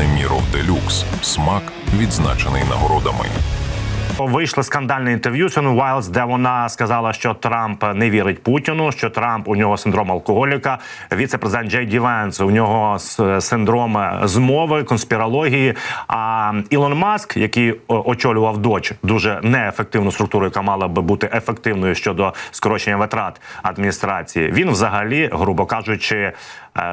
Неміров Делюкс. Смак відзначений нагородами. Вийшло скандальне інтерв'ю Сюн Вайлз, де вона сказала, що Трамп не вірить Путіну, що Трамп у нього синдром алкоголіка. Віце-президент Джей Ді Венс, у нього синдром змови, конспірології. А Ілон Маск, який очолював доч дуже неефективну структуру, яка мала би бути ефективною щодо скорочення витрат адміністрації, він взагалі, грубо кажучи,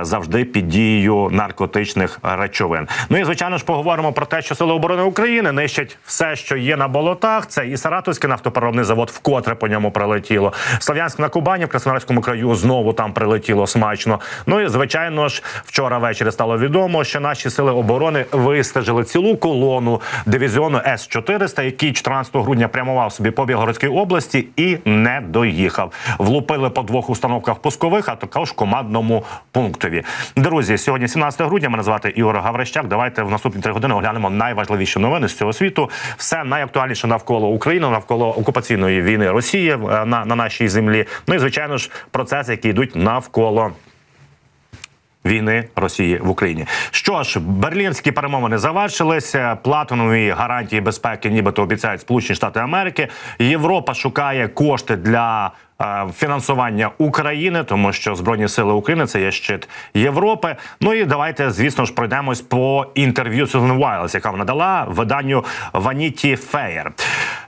завжди під дією наркотичних речовин. Ну і звичайно ж поговоримо про те, що сили оборони України нищать все, що є на болотах. Це і Саратовський нафтопереробний завод, вкотре по ньому прилетіло. Слов'янськ на Кубані в Краснодарському краю знову там прилетіло смачно. Ну і звичайно ж, вчора ввечері стало відомо, що наші сили оборони вистежили цілу колону дивізіону С 400 який 14 грудня прямував собі по Білгородській області і не доїхав. Влупили по двох установках пускових, а також командному пунктові. Друзі, сьогодні 17 грудня. Мене звати Ігор Гаврищак. Давайте в наступні три години оглянемо найважливіші новини з цього світу. Все найактуальніше навколо України, навколо окупаційної війни Росії е, на, на нашій землі. Ну і звичайно ж процеси, які йдуть навколо. Війни Росії в Україні. Що ж, берлінські перемовини завершилися. Платонові гарантії безпеки, нібито обіцяють Сполучені Штати Америки. Європа шукає кошти для фінансування України, тому що збройні сили України це є щит Європи. Ну і давайте, звісно ж, пройдемось по інтерв'ю Сюзан Вайлз, яка вона дала виданню Fair.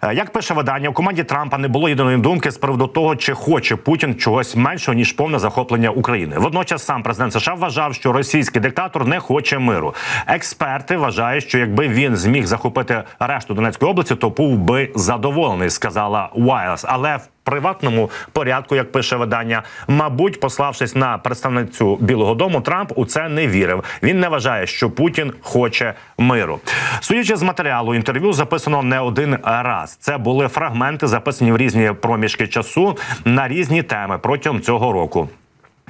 Е, Як пише видання, у команді Трампа не було єдиної думки з приводу того, чи хоче Путін чогось меншого ніж повне захоплення України. Водночас сам президент США вважав, що російський диктатор не хоче миру. Експерти вважають, що якби він зміг захопити решту Донецької області, то був би задоволений, сказала Уайлз. Але в приватному порядку, як пише видання, мабуть, пославшись на представницю Білого Дому, Трамп у це не вірив. Він не вважає, що Путін хоче миру. Судячи з матеріалу інтерв'ю, записано не один раз. Це були фрагменти, записані в різні проміжки часу на різні теми протягом цього року.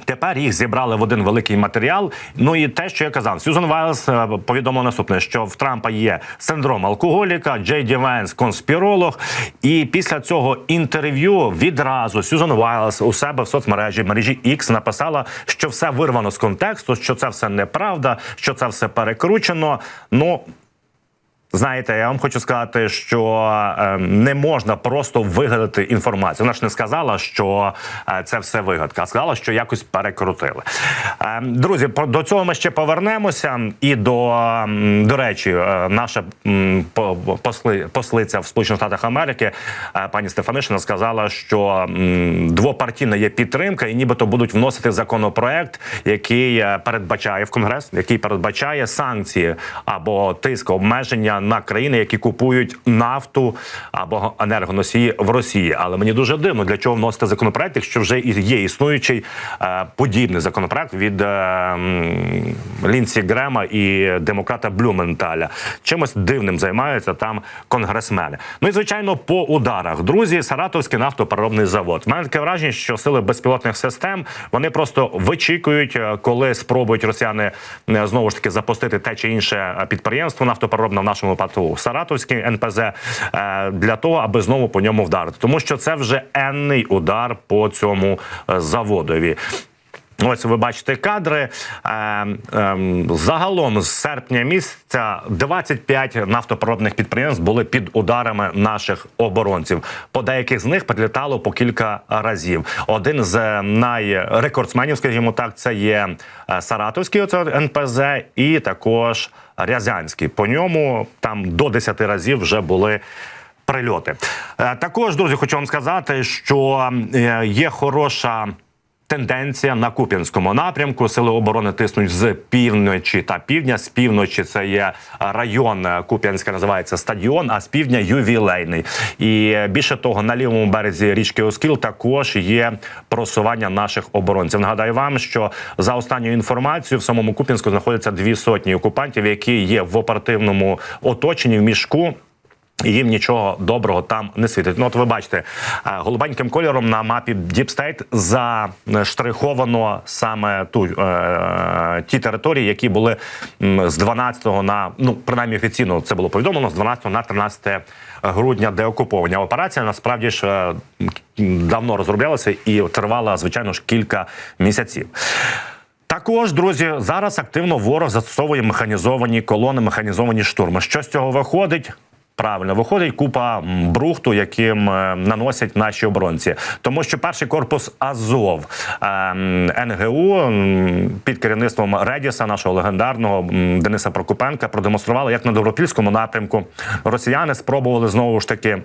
Тепер їх зібрали в один великий матеріал. Ну і те, що я казав, Сюзан Вайлз е, повідомила наступне: що в Трампа є синдром алкоголіка, Джей Ді Венс – конспіролог. І після цього інтерв'ю відразу Сюзан Вайлз у себе в соцмережі мережі X написала, що все вирвано з контексту, що це все неправда, що це все перекручено. Ну. Знаєте, я вам хочу сказати, що е, не можна просто вигадати інформацію. Вона ж не сказала, що е, це все вигадка, а сказала, що якось перекрутили. Е, друзі, про- до цього ми ще повернемося. І до, до речі, наша посли, послиця в Сполучених Штатах Америки, пані Стефанишина, сказала, що двопартійна є підтримка, і нібито будуть вносити законопроект, який передбачає в конгрес, який передбачає санкції або тиск обмеження на країни, які купують нафту або енергоносії в Росії. Але мені дуже дивно, для чого вносити законопроект, якщо вже є існуючий е, подібний законопроект від е, м, Лінсі Грема і демократа Блюменталя. Чимось дивним займаються там конгресмени. Ну і звичайно, по ударах друзі, Саратовський нафтопереробний завод. У мене таке враження, що сили безпілотних систем вони просто вичікують, е, коли спробують росіяни знову ж таки запустити те чи інше підприємство нафтопереробне в нашому випадку Саратовський НПЗ е, для того, аби знову по ньому вдарити, тому що це вже енний удар по цьому е, заводові. Ось ви бачите кадри. Е, е, загалом з серпня місяця 25 нафтопереробних підприємств були під ударами наших оборонців. По деяких з них підлітало по кілька разів. Один з найрекордсменів, скажімо так, це є Саратовський оце НПЗ, і також Рязанський. По ньому там до 10 разів вже були. Прильоти Е, також друзі, хочу вам сказати, що е, є хороша тенденція на Куп'янському напрямку. Сили оборони тиснуть з півночі та півдня. З півночі це є район Куп'янська, називається стадіон, а з півдня ювілейний. І більше того, на лівому березі річки Оскіл також є просування наших оборонців. Нагадаю вам, що за останньою інформацією в самому Куп'янську знаходяться дві сотні окупантів, які є в оперативному оточенні в мішку. Їм нічого доброго там не світить. Ну, от ви бачите, е, голубеньким кольором на мапі State заштриховано саме ту е, ті території, які були з 12 на ну принаймні офіційно це було повідомлено з 12 на 13 грудня деокуповані. А Операція насправді ж е, давно розроблялася і тривала звичайно ж кілька місяців. Також, друзі, зараз активно ворог застосовує механізовані колони, механізовані штурми. Що з цього виходить? Правильно, виходить купа брухту, яким е, наносять наші оборонці, тому що перший корпус Азов е, НГУ під керівництвом Редіса, нашого легендарного Дениса Прокопенка, продемонстрували, як на добропільському напрямку росіяни спробували знову ж таки.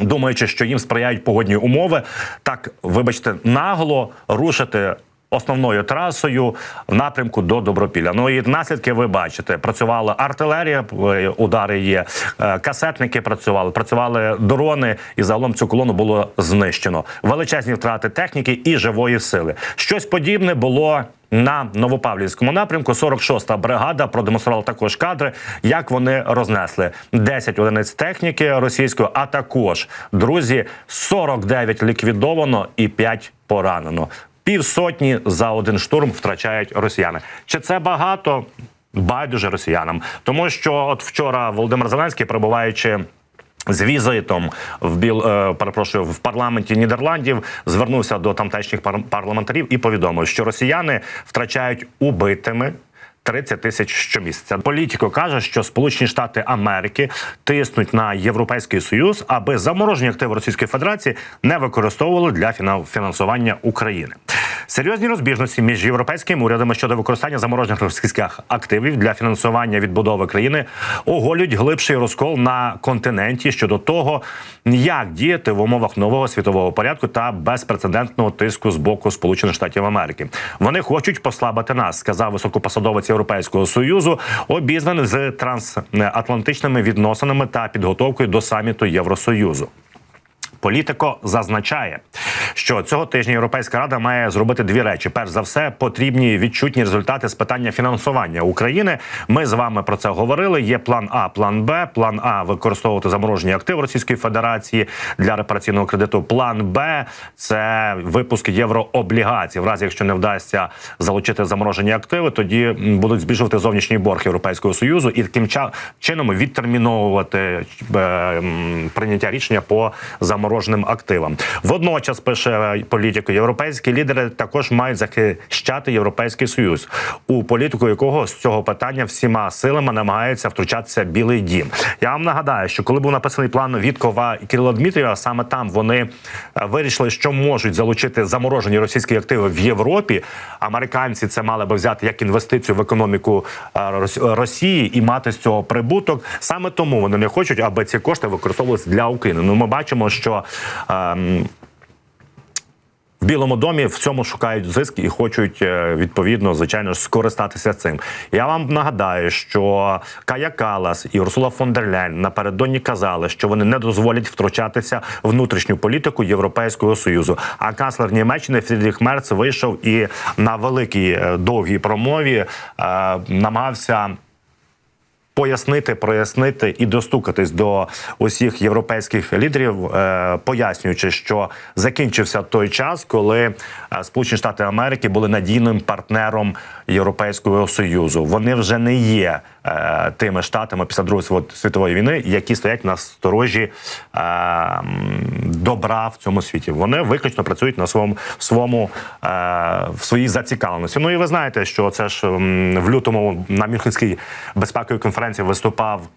Думаючи, що їм сприяють погодні умови, так вибачте, нагло рушити основною трасою в напрямку до Добропілля. Ну і наслідки ви бачите. Працювала артилерія, е, удари є, е, касетники працювали, працювали дрони, і загалом цю колону було знищено. Величезні втрати техніки і живої сили. Щось подібне було. На Новопавлівському напрямку 46-та бригада продемонструвала також кадри, як вони рознесли 10 одиниць техніки російської, а також друзі 49 ліквідовано і 5 поранено. Півсотні за один штурм втрачають росіяни. Чи це багато? Байдуже росіянам, тому що от вчора Володимир Зеленський, перебуваючи. З візитом в біл е, перепрошую в парламенті Нідерландів звернувся до тамтешніх пар- парламентарів і повідомив, що росіяни втрачають убитими. 30 тисяч щомісяця. Політико каже, що Сполучені Штати Америки тиснуть на Європейський Союз, аби заморожені активи Російської Федерації не використовували для фіна- фінансування України. Серйозні розбіжності між європейськими урядами щодо використання заморожених російських активів для фінансування відбудови країни оголюють глибший розкол на континенті щодо того, як діяти в умовах нового світового порядку та безпрецедентного тиску з боку Сполучених Штатів Америки. Вони хочуть послабити нас, сказав високопосадовець Європейського союзу, обізнаний з трансатлантичними відносинами та підготовкою до саміту Євросоюзу. Політико зазначає, що цього тижня Європейська рада має зробити дві речі: перш за все, потрібні відчутні результати з питання фінансування України. Ми з вами про це говорили. Є план А, план Б. План А використовувати заморожені активи Російської Федерації для репараційного кредиту. План Б це випуск єврооблігацій. В разі якщо не вдасться залучити заморожені активи, тоді будуть збільшувати зовнішній борг Європейського союзу і таким чином відтерміновувати е, прийняття рішення по замороженим активам. Водночас пише політику, європейські лідери також мають захищати європейський союз, у політику якого з цього питання всіма силами намагається втручатися Білий Дім. Я вам нагадаю, що коли був написаний план Віткова і Кирила Дмитрієва, саме там вони е, вирішили, що можуть залучити заморожені російські активи в Європі. Американці це мали би взяти як інвестицію в економіку е, Рос- Росії і мати з цього прибуток. Саме тому вони не хочуть, аби ці кошти використовувалися для України. Ну ми бачимо, що. Ем, в Білому домі в цьому шукають зиск і хочуть е, відповідно, звичайно скористатися цим. Я вам нагадаю, що Кая Калас і Урсула фон дер Ляйн напередодні казали, що вони не дозволять втручатися в внутрішню політику Європейського союзу. А канцлер Німеччини Фрідріх Мерц вийшов і на великій е, довгій промові е, намагався пояснити, прояснити і достукатись до усіх європейських лідерів, е, пояснюючи, що закінчився той час, коли е, Сполучені Штати Америки були надійним партнером Європейського союзу. Вони вже не є е, тими штатами після другої Світ- світової війни, які стоять на сторожі добра в цьому світі. Вони виключно працюють на своєму своєму в своїй зацікавленості. Ну і ви знаєте, що це ж в лютому на Мюнхенській безпековій конференції виступав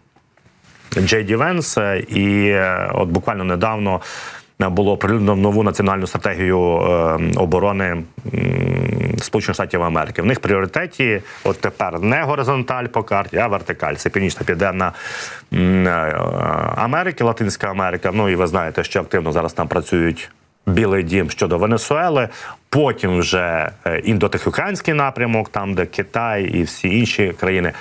Джей Ді Венс, е, і е, от буквально недавно е, було оприлюднено нову національну стратегію оборони Сполучених Штатів Америки. В них пріоритеті от тепер не горизонталь по карті, а вертикаль. Це північна південна м, Америки, Латинська Америка. Ну і ви знаєте, що активно зараз там працюють. Білий дім щодо Венесуели, потім вже індотихоокеанський напрямок, там де Китай і всі інші країни.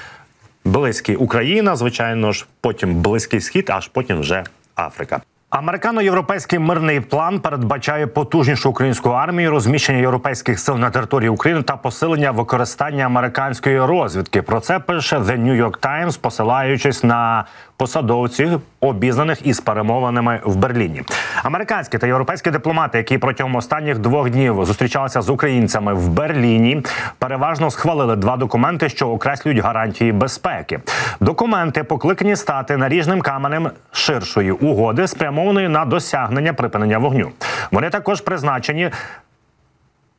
Близький Україна, звичайно ж, потім Близький Схід, аж потім вже Африка. Американо-європейський мирний план передбачає потужнішу українську армію, розміщення європейських сил на території України та посилення використання американської розвідки. Про це пише The New York Times, посилаючись на посадовців, обізнаних із перемовинами в Берліні. Американські та європейські дипломати, які протягом останніх двох днів зустрічалися з українцями в Берліні, переважно схвалили два документи, що окреслюють гарантії безпеки. Документи покликані стати наріжним каменем ширшої угоди, спрямованої на досягнення припинення вогню. Вони також призначені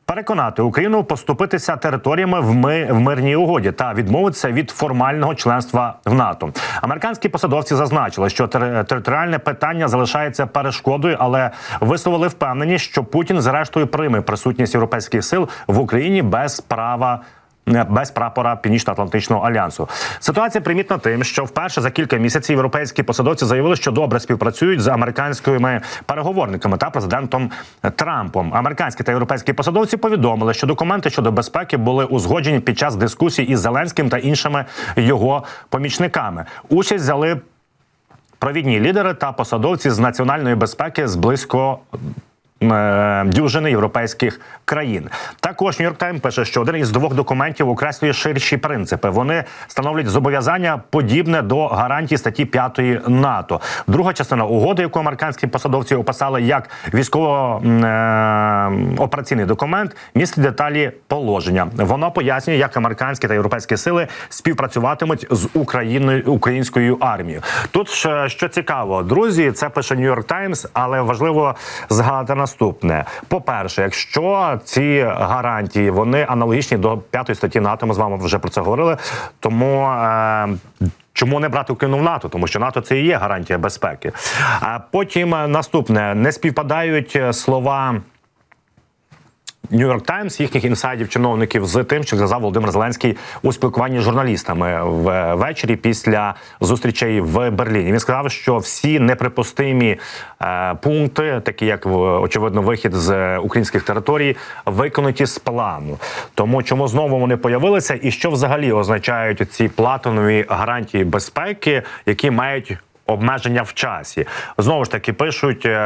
Переконати Україну поступитися територіями в, ми, в мирній угоді та відмовитися від формального членства в НАТО. Американські посадовці зазначили, що тери- територіальне питання залишається перешкодою, але висловили впевненість, що Путін зрештою прийме присутність європейських сил в Україні без права без прапора Північно-Атлантичного альянсу. Ситуація примітна тим, що вперше за кілька місяців європейські посадовці заявили, що добре співпрацюють з американськими переговорниками та президентом Трампом. Американські та європейські посадовці повідомили, що документи щодо безпеки були узгоджені під час дискусій із Зеленським та іншими його помічниками. Участь взяли провідні лідери та посадовці з національної безпеки з близько. Е, Дюжини європейських країн також Нью-Йорк Тайм пише, що один із двох документів окреслює ширші принципи. Вони становлять зобов'язання подібне до гарантій статті 5 НАТО. Друга частина угоди, яку американські посадовці описали як військово м, е, документ, містить деталі положення. Воно пояснює, як американські та європейські сили співпрацюватимуть з Україною українською армією. Тут що цікаво, друзі, це пише Нью-Йорк Таймс, але важливо згадати наступне: по-перше, якщо ці гарантії вони аналогічні до п'ятої статті НАТО, ми з вами вже про це говорили. Тому е, Чому не брати Україну в НАТО? Тому що НАТО це і є гарантія безпеки. А потім е, наступне не співпадають е, слова. Нью-Йорк Таймс, їхніх інсайдів чиновників з тим, що сказав Володимир Зеленський у спілкуванні з журналістами ввечері після зустрічей в Берліні. Він сказав, що всі неприпустимі е, пункти, такі як очевидно вихід з українських територій, виконуті з плану. Тому чому знову вони появилися, і що взагалі означають ці платинові гарантії безпеки, які мають обмеження в часі. Знову ж таки пишуть е,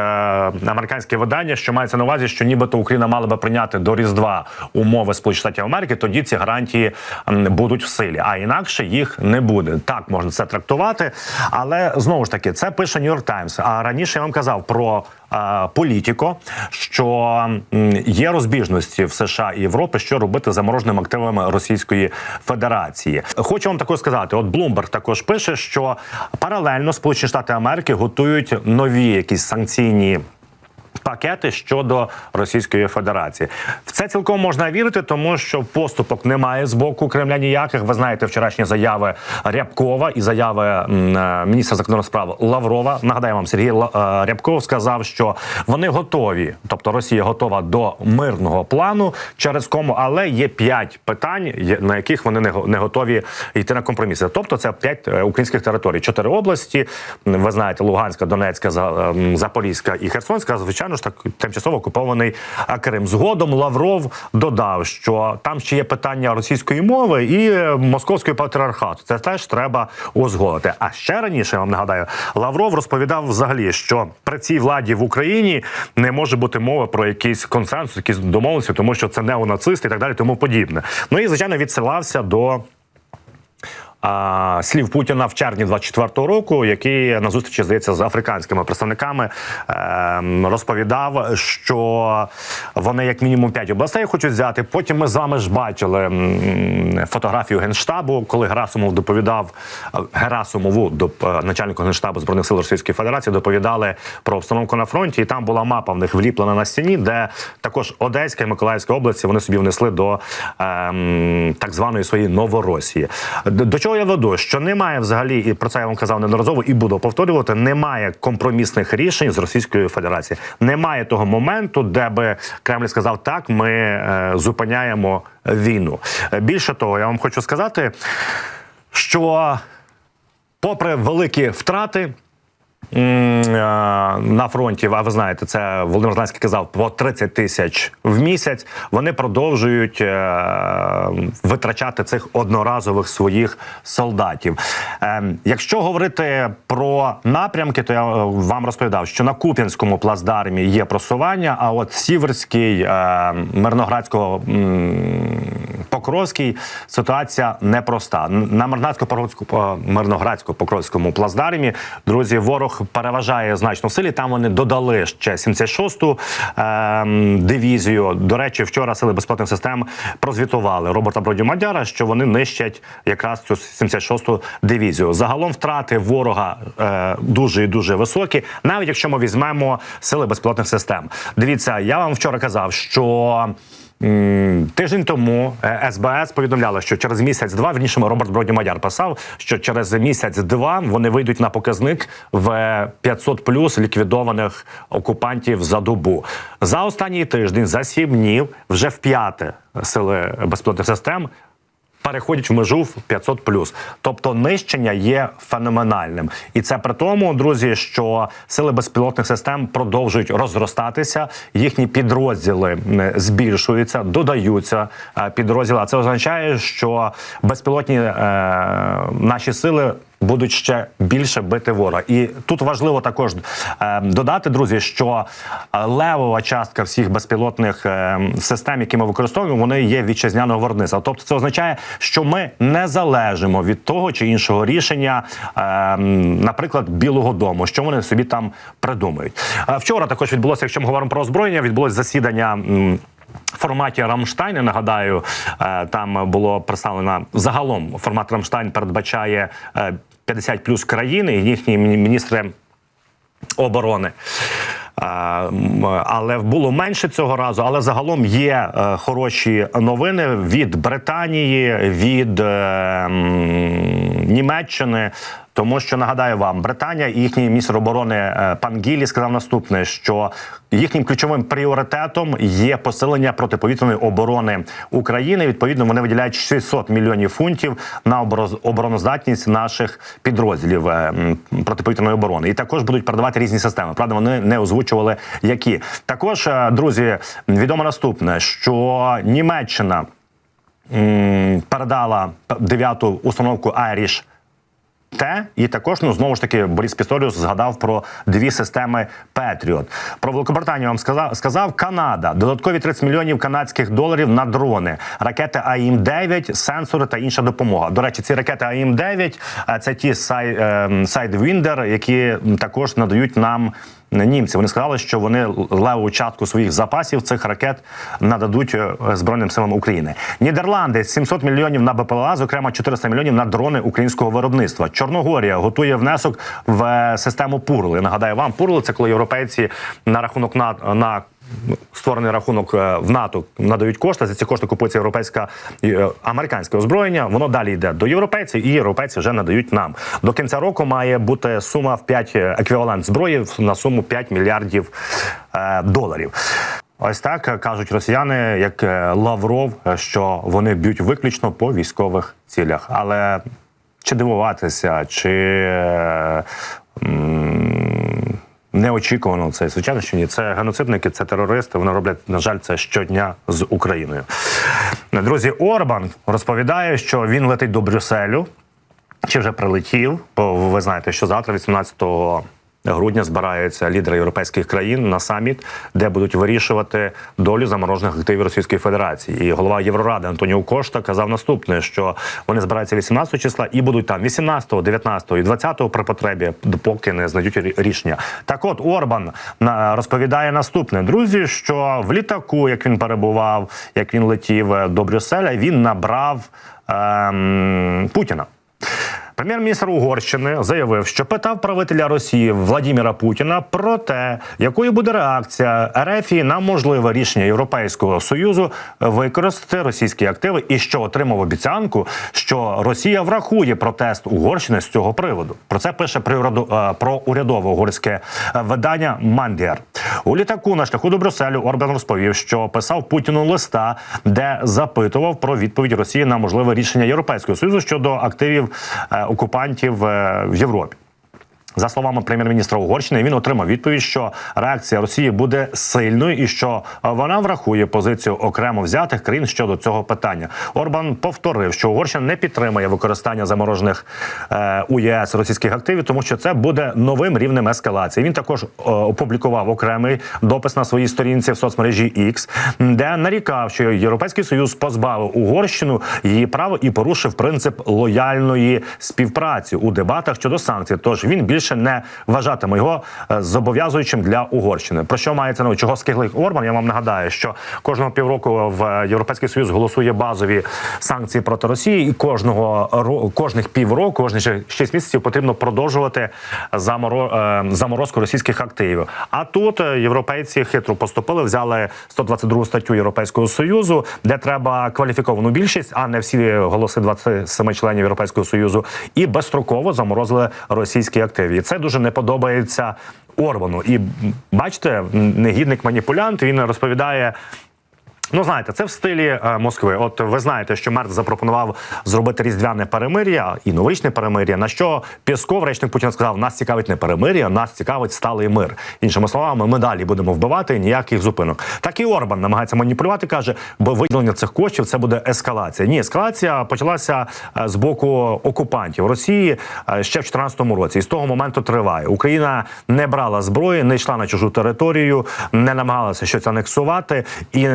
американські видання, що мається на увазі, що нібито Україна мала би прийняти до Різдва умови Сполучених Штатів Америки, тоді ці гарантії будуть в силі, а інакше їх не буде. Так можна це трактувати. Але знову ж таки, це пише Нью-Йорк Таймс. А раніше я вам казав про політіко, що є розбіжності в США і Європи, що робити з замороженими активами Російської Федерації. Хочу вам також сказати: от Блумберг також пише, що паралельно Сполучені Штати Америки готують нові якісь санкційні. Пакети щодо Російської Федерації в це цілком можна вірити, тому що поступок немає з боку Кремля ніяких. Ви знаєте, вчорашні заяви Рябкова і заяви е, міністра закордонних справ Лаврова. Нагадаю вам, Сергій е, Рябков сказав, що вони готові, тобто Росія готова до мирного плану через кому, але є п'ять питань, на яких вони не го- не готові йти на компроміси. Тобто, це п'ять е, українських територій, чотири області. Ви знаєте, Луганська, Донецька, За- Запорізька і Херсонська. Звичайно ж, так тимчасово окупований Крим. Згодом Лавров додав, що там ще є питання російської мови і е, московської патріархату. Це теж треба узгодити. А ще раніше я вам нагадаю, Лавров розповідав взагалі, що при цій владі в Україні не може бути мови про якийсь консенсус, якісь домовленості, тому що це неонацисти і так далі, тому подібне. Ну і звичайно відсилався до. А, слів Путіна в червні 24-го року, який на зустрічі здається з африканськими представниками ем, розповідав, що вони як мінімум 5 областей хочуть взяти. Потім ми з вами ж бачили фотографію генштабу, коли Герасимов доповідав е, Герасимову до е, начальнику генштабу збройних сил Російської Федерації, доповідали про обстановку на фронті, і там була мапа в них вліплена на стіні, де також Одеська і Миколаївська області вони собі внесли до ем, так званої своєї Новоросії. До до чого я веду? Що немає взагалі, і про це я вам казав неодноразово, і буду повторювати. Немає компромісних рішень з Російською Федерацією. Немає того моменту, де би Кремль сказав, так ми е, зупиняємо війну. Е, Більше того, я вам хочу сказати, що попри великі втрати. Е, На фронті, а ви знаєте, це Володимир Зеленський казав по 30 тисяч в місяць. Вони продовжують е, витрачати цих одноразових своїх солдатів. Е, Якщо говорити про напрямки, то я вам розповідав, що на Куп'янському плацдармі є просування, а от Сіверський, Мирноградського. М, Покровський ситуація непроста. На е, Мирноградсько-Покровському плацдармі, друзі, ворог переважає значно в силі. Там вони додали ще 76-ту ем, дивізію. До речі, вчора сили безпілотних систем прозвітували Роберта Бродю Мадяра, що вони нищать якраз цю 76-ту дивізію. Загалом втрати ворога е, дуже і дуже високі, навіть якщо ми візьмемо сили безпілотних систем. Дивіться, я вам вчора казав, що Тиждень тому е, СБС повідомляла, що через місяць-два, верніше Роберт Бродні Мадяр писав, що через місяць-два вони вийдуть на показник в 500 плюс ліквідованих окупантів за добу. За останній тиждень, за сім днів, вже в п'яте сили безпілотних систем переходять в межу в 500 Тобто нищення є феноменальним, і це при тому, друзі, що сили безпілотних систем продовжують розростатися. Їхні підрозділи збільшуються, додаються е, підрозділи. А це означає, що безпілотні е, наші сили. Будуть ще більше бити ворога, і тут важливо також е, додати, друзі, що е, левова частка всіх безпілотних е, систем, які ми використовуємо, вони є вітчизняного виробництва. Тобто, це означає, що ми не залежимо від того чи іншого рішення, е, наприклад, Білого Дому, що вони собі там придумають. Е, Вчора також відбулося, якщо ми говоримо про озброєння, відбулося засідання. форматі Рамштайн, нагадаю, е, там було представлено загалом формат Рамштайн передбачає 50 плюс країни, і їхні міні- міністри оборони. Але було менше цього разу. Але загалом є е, хороші новини від Британії, від е, Німеччини. Тому що нагадаю вам, Британія і їхній міністр оборони е, пан Гілі сказав наступне: що їхнім ключовим пріоритетом є посилення протиповітряної оборони України. Відповідно, вони виділяють 600 мільйонів фунтів на обороноздатність наших підрозділів е, протиповітряної оборони. І також будуть передавати різні системи. Правда, вони не озвучували які. Також, е, друзі, відомо наступне, що Німеччина передала дев'яту установку Irish те, і також ну знову ж таки Борис Пісторіус згадав про дві системи Петріот. Про Великобританію вам сказав сказав Канада. Додаткові 30 мільйонів канадських доларів на дрони, ракети АІМ 9 сенсори та інша допомога. До речі, ці ракети АІМ 9 е, це ті е, Сайдвіндер, які також надають нам. Німці вони сказали, що вони леву частку своїх запасів цих ракет нададуть е, збройним силам України. Нідерланди 700 мільйонів на БПЛА, зокрема 400 мільйонів на дрони українського виробництва. Чорногорія готує внесок в е, систему Пурли. Нагадаю вам, Пурли це коли європейці на рахунок на, на створений рахунок е, в НАТО надають кошти. За ці кошти купується європейська е, американське озброєння. Воно далі йде до європейців, і європейці вже надають нам. До кінця року має бути сума в 5 еквівалент зброї на суму 5 мільярдів е, доларів. Ось так е, кажуть росіяни, як е, Лавров, е, що вони б'ють виключно по військових цілях. Але чи дивуватися, чи е, неочікувано це звичайно, що ні. Це геноцидники, це терористи. Вони роблять, на жаль, це щодня з Україною. Друзі, Орбан розповідає, що він летить до Брюсселю. Чи вже прилетів? Бо ви знаєте, що завтра, 18 грудня, збираються лідери європейських країн на саміт, де будуть вирішувати долю заморожених активів Російської Федерації. І голова Євроради Антоніо Кошта казав наступне: що вони збираються 18 числа і будуть там 18, 19 і 20 при потребі, допоки не знайдуть рішення. Так, от Орбан розповідає наступне, друзі, що в літаку, як він перебував, як він летів е, до Брюсселя, він набрав ем, Путіна. Прем'єр-міністр Угорщини заявив, що питав правителя Росії Владіміра Путіна про те, якою буде реакція РФ на можливе рішення Європейського союзу використати російські активи, і що отримав обіцянку, що Росія врахує протест Угорщини з цього приводу. Про це пише е, про урядове угорське е, видання Мандіар. У літаку на шляху до Брюсселю Орбан розповів, що писав Путіну листа, де запитував про відповідь Росії на можливе рішення Європейського союзу щодо активів е, окупантів е, в Європі. За словами прем'єр-міністра Угорщини, він отримав відповідь, що реакція Росії буде сильною і що е, вона врахує позицію окремо взятих країн щодо цього питання. Орбан повторив, що Угорщина не підтримує використання заморожених е, у ЄС російських активів, тому що це буде новим рівнем ескалації. Він також е, опублікував окремий допис на своїй сторінці в соцмережі X, де нарікав, що Європейський Союз позбавив Угорщину її право і порушив принцип лояльної співпраці у дебатах щодо санкцій. Тож він більш більше не вважатиме його е, зобов'язуючим для Угорщини. Про що мається увазі? чого скиглить Орбан? Я вам нагадаю, що кожного півроку в Європейський Союз голосує базові санкції проти Росії, і кожного кожних півроку, ще 6 місяців потрібно продовжувати е, заморозку російських активів. А тут е, європейці хитро поступили, взяли 122 статтю Європейського союзу, де треба кваліфіковану більшість, а не всі голоси 27 членів Європейського союзу, і безстроково заморозили російські активи. І це дуже не подобається Орбану. І бачите, негідник маніпулянт він розповідає. Ну, знаєте, це в стилі е, Москви. От ви знаєте, що Мерц запропонував зробити різдвяне перемир'я і новорічне перемир'я. На що Пєсков, речник Путіна, сказав: нас цікавить не перемир'я, нас цікавить сталий мир. Іншими словами, ми далі будемо вбивати ніяких зупинок. Так і Орбан намагається маніпулювати, каже, бо виділення цих коштів це буде ескалація. Ні, ескалація почалася е, з боку окупантів Росії е, ще в 2014 році, і з того моменту триває. Україна не брала зброї, не йшла на чужу територію, не намагалася щось анексувати і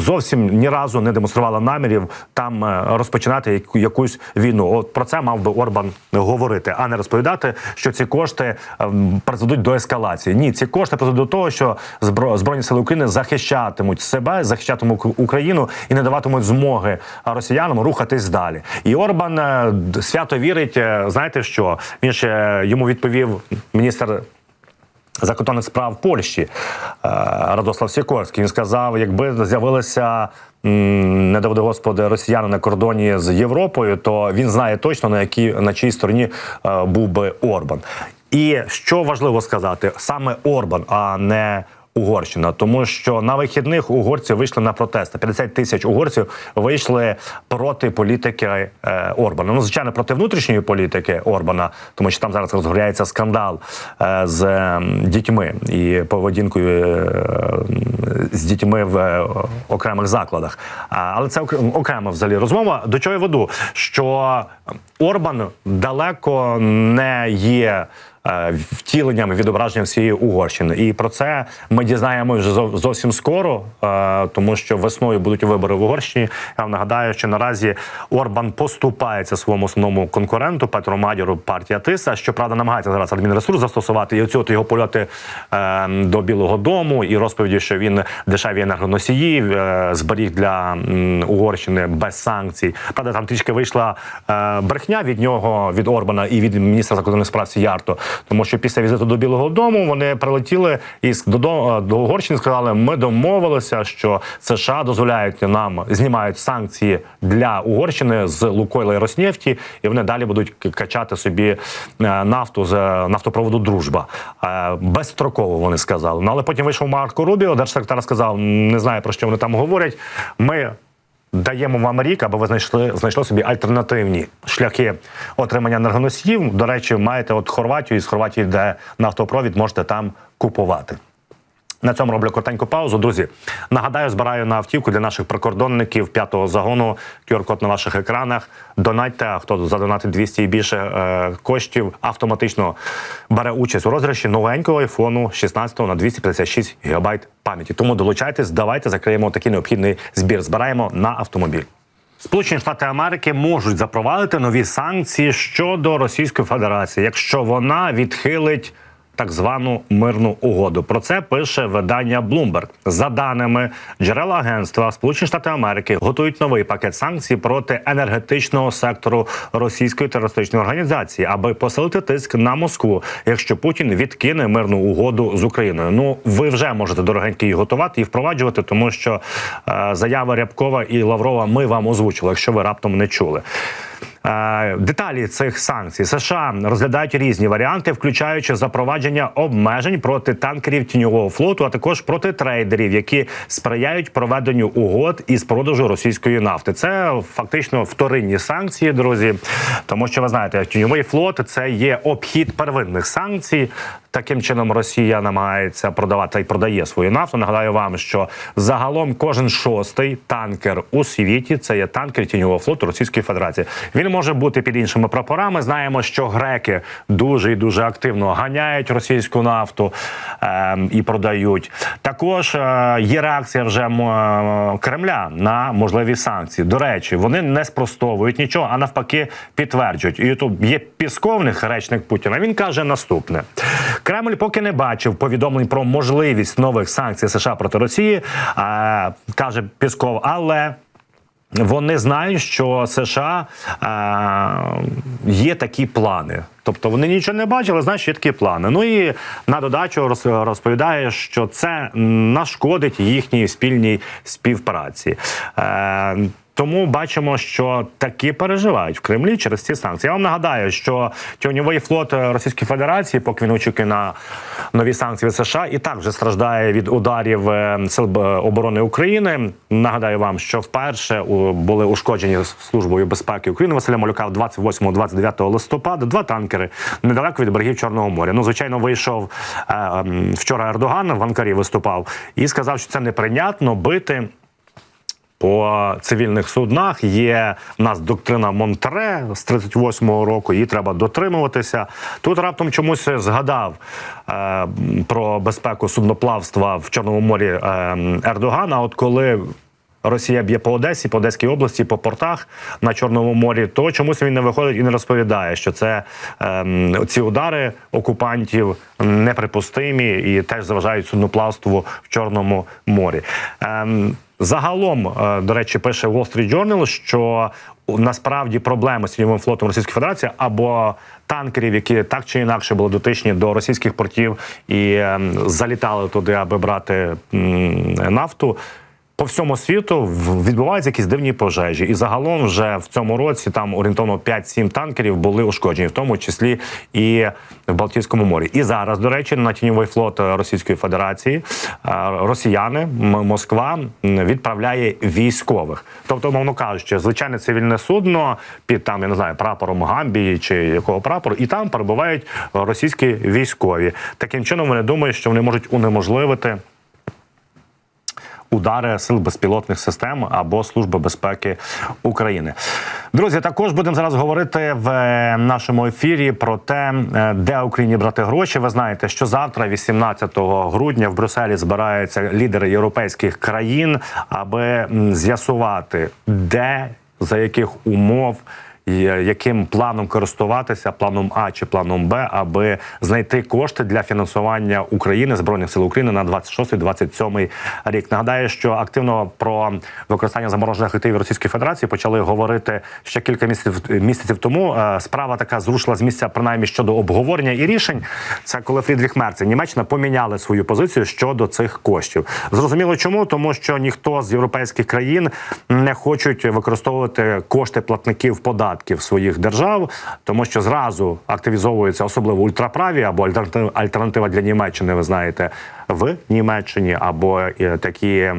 зовсім ні разу не демонструвала намірів там е, розпочинати якусь війну. От про це мав би Орбан говорити, а не розповідати, що ці кошти ем, призведуть до ескалації. Ні, ці кошти призведуть до того, що збро- збройні сили України захищатимуть себе, захищатимуть Україну і не даватимуть змоги росіянам рухатись далі. І Орбан е, свято вірить. е, Знаєте що? Він ще йому відповів міністр закордонних справ Польщі е, Радослав Сікорський. Він сказав, якби з'явилися. Не доведе господи росіяни на кордоні з Європою, то він знає точно на якій на чиїй стороні е, був би Орбан. І що важливо сказати, саме Орбан, а не Угорщина, тому що на вихідних угорці вийшли на протести. 50 тисяч угорців вийшли проти політики е, Орбана. Ну, звичайно, проти внутрішньої політики Орбана, тому що там зараз розгоряється скандал е, з е, дітьми і поведінкою е, з дітьми в е, окремих закладах. А, але це окр- окрема взагалі розмова. До чого я веду? Що Орбан далеко не є. Е, Втіленням відображенням всієї Угорщини, і про це ми дізнаємо вже зов- зовсім скоро, е, тому що весною будуть вибори в Угорщині. Я вам нагадаю, що наразі Орбан поступається своєму основному конкуренту Петру Мадіру, партія Тиса. Щоправда, намагається зараз адмінресурс застосувати і от його польоти е, до Білого Дому і розповіді, що він дешеві енергоносії зберіг для Угорщини без санкцій. Правда, там трішки вийшла брехня від нього, від Орбана і від міністра закордонних справ Сіярто, тому що після візиту до Білого Дому вони прилетіли і з- до, Угорщини сказали: ми домовилися, що США дозволяють нам знімають санкції для Угорщини з Лукойла і Роснефті, і вони далі будуть качати собі е, нафту з е, нафтопроводу Дружба. Е, Безстроково вони сказали. Ну але потім вийшов Марко Рубіо, держсекретар сказав: не знаю про що вони там говорять. Ми. Даємо вам рік, аби ви знайшли знайшли собі альтернативні шляхи отримання енергоносіїв. До речі, маєте от Хорватію, і з Хорватії, де нафтопровід можете там купувати. На цьому роблю коротеньку паузу. Друзі, нагадаю, збираю на автівку для наших прикордонників п'ятого загону. QR-код на ваших екранах. Донатьте, хто задонатить 200 і більше е, коштів, автоматично бере участь у розіграші новенького айфону 16 на 256 гігабайт пам'яті. Тому долучайтесь, давайте закриємо такий необхідний збір. Збираємо на автомобіль. Сполучені Штати Америки можуть запровадити нові санкції щодо Російської Федерації, якщо вона відхилить так звану мирну угоду. Про це пише видання Bloomberg. За даними джерела агентства, Сполучені Штати Америки готують новий пакет санкцій проти енергетичного сектору російської терористичної організації, аби посилити тиск на Москву, якщо Путін відкине мирну угоду з Україною. Ну ви вже можете дорогенькі її готувати і впроваджувати, тому що е, заяви Рябкова і Лаврова ми вам озвучили, якщо ви раптом не чули. Деталі цих санкцій США розглядають різні варіанти, включаючи запровадження обмежень проти танкерів тіньового флоту, а також проти трейдерів, які сприяють проведенню угод із продажу російської нафти. Це фактично вторинні санкції, друзі. Тому що ви знаєте, тіньовий флот це є обхід первинних санкцій. Таким чином Росія намагається продавати і продає свою нафту. Нагадаю вам, що загалом кожен шостий танкер у світі це є танкер тіньового флоту Російської Федерації. Він може бути під іншими прапорами. Знаємо, що греки дуже і дуже активно ганяють російську нафту ем, і продають. Також е, є реакція вже е, Кремля на можливі санкції. До речі, вони не спростовують нічого, а навпаки підтверджують. І тут є пісковник речник Путіна. Він каже наступне: Кремль поки не бачив повідомлень про можливість нових санкцій США проти Росії, е, каже Пісков, але. Вони знають, що США е, є такі плани. Тобто вони нічого не бачили, знають, що є такі плани. Ну і на додачу роз- розповідає, що це нашкодить їхній спільній співпраці. Е, тому бачимо, що такі переживають в Кремлі через ці санкції. Я вам нагадаю, що тіньовий флот Російської Федерації, поки він очікує на нові санкції від США, і так вже страждає від ударів е, сил оборони України. Нагадаю вам, що вперше були ушкоджені службою безпеки України Василя Малюка 28-29 листопада. Два танкери недалеко від берегів Чорного моря. Ну, звичайно, вийшов е, вчора Ердоган в Анкарі виступав і сказав, що це неприйнятно бити по цивільних суднах є в нас доктрина Монтре з 38-го року. Її треба дотримуватися. Тут раптом чомусь згадав е, про безпеку судноплавства в Чорному морі е, Ердогана. От коли Росія б'є по Одесі, по Одеській області, по портах на Чорному морі, то чомусь він не виходить і не розповідає, що це ем, ці удари окупантів неприпустимі і теж заважають судноплавству в Чорному морі. Ем, Загалом, е, до речі, пише Wall Street Journal, що насправді проблеми з тіньовим флотом Російської Федерації або танкерів, які так чи інакше були дотичні до російських портів і ем, залітали туди, аби брати нафту. По всьому світу відбуваються якісь дивні пожежі, і загалом вже в цьому році там орієнтовно 5-7 танкерів були ушкоджені, в тому числі і в Балтійському морі. І зараз, до речі, на тіньовий флот Російської Федерації е, росіяни Москва відправляє військових. Тобто, мовно кажучи, звичайне цивільне судно під там я не знаю прапором Гамбії чи якого прапору, і там перебувають російські військові. Таким чином вони думають, що вони можуть унеможливити удари сил безпілотних систем або Служби безпеки України. Друзі, також будемо зараз говорити в е, нашому ефірі про те, е, де Україні брати гроші. Ви знаєте, що завтра, 18 грудня, в Брюсселі збираються лідери європейських країн, аби з'ясувати, де за яких умов. Е, Яким планом користуватися, планом А чи планом Б, аби знайти кошти для фінансування України збройних сил України на 26-27 рік? Нагадаю, що активно про використання заморожених активів Російської Федерації почали говорити ще кілька місяців місяців тому. Е, Справа така зрушила з місця, принаймні щодо обговорення і рішень. Це коли Фрідріх Мерц і Німеччина поміняли свою позицію щодо цих коштів. Зрозуміло, чому тому, що ніхто з європейських країн не хочуть використовувати кошти платників податків своїх держав, тому що зразу активізовуються особливо ультраправі або альтернатива, альтернатива для Німеччини. Ви знаєте, в Німеччині або е, такі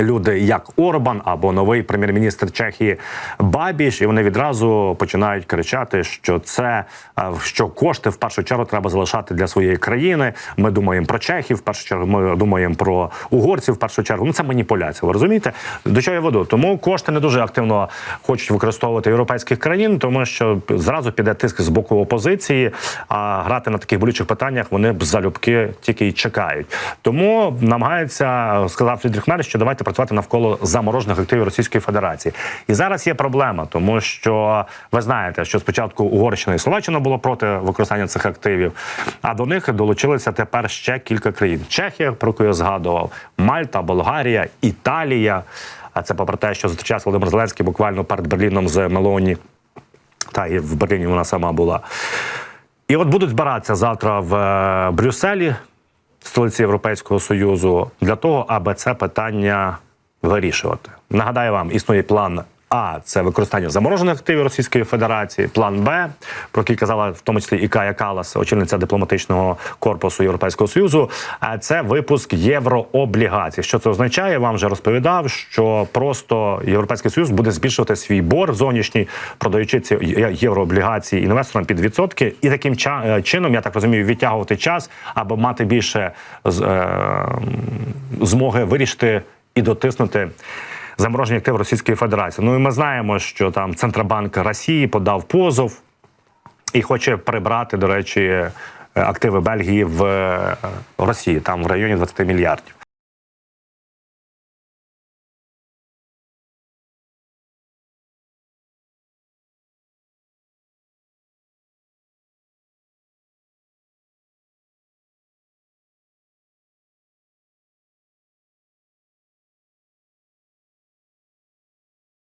люди, як Орбан або новий прем'єр-міністр Чехії Бабіш, і вони відразу починають кричати, що це е, що кошти в першу чергу треба залишати для своєї країни. Ми думаємо про чехів, в першу чергу ми думаємо про угорців. В першу чергу ну це маніпуляція. Ви розумієте? До чого я веду? Тому кошти не дуже активно хочуть використовувати європейських країн, тому що зразу піде тиск з боку опозиції. А грати на таких болючих питаннях вони б залюбки тільки й чекають. Тому намагається сказав Фрідріх Мерц, що давайте працювати навколо заморожених активів Російської Федерації. І зараз є проблема, тому що ви знаєте, що спочатку Угорщина і Словаччина було проти використання цих активів, а до них долучилися тепер ще кілька країн: Чехія, про яку я згадував, Мальта, Болгарія, Італія. А це попри те, що зустрічався Володимир Зеленський буквально перед Берліном з Мелоні. Та і в Берліні вона сама була. І от будуть збиратися завтра в е, Брюсселі, столиці Європейського Союзу, для того, аби це питання вирішувати. Нагадаю вам, існує план А це використання заморожених активів Російської Федерації, план Б, про який казала в тому числі і Кая Калас, очільниця дипломатичного корпусу Європейського союзу. А це випуск єврооблігацій. Що це означає? Вам вже розповідав, що просто європейський союз буде збільшувати свій борг зовнішній, продаючи ці єврооблігації інвесторам під відсотки, і таким е, чином, я так розумію, відтягувати час або мати більше е, змоги вирішити і дотиснути заморожені активи Російської Федерації. Ну і ми знаємо, що там Центробанк Росії подав позов і хоче прибрати, до речі, активи Бельгії в е, Росії, там в районі 20 мільярдів.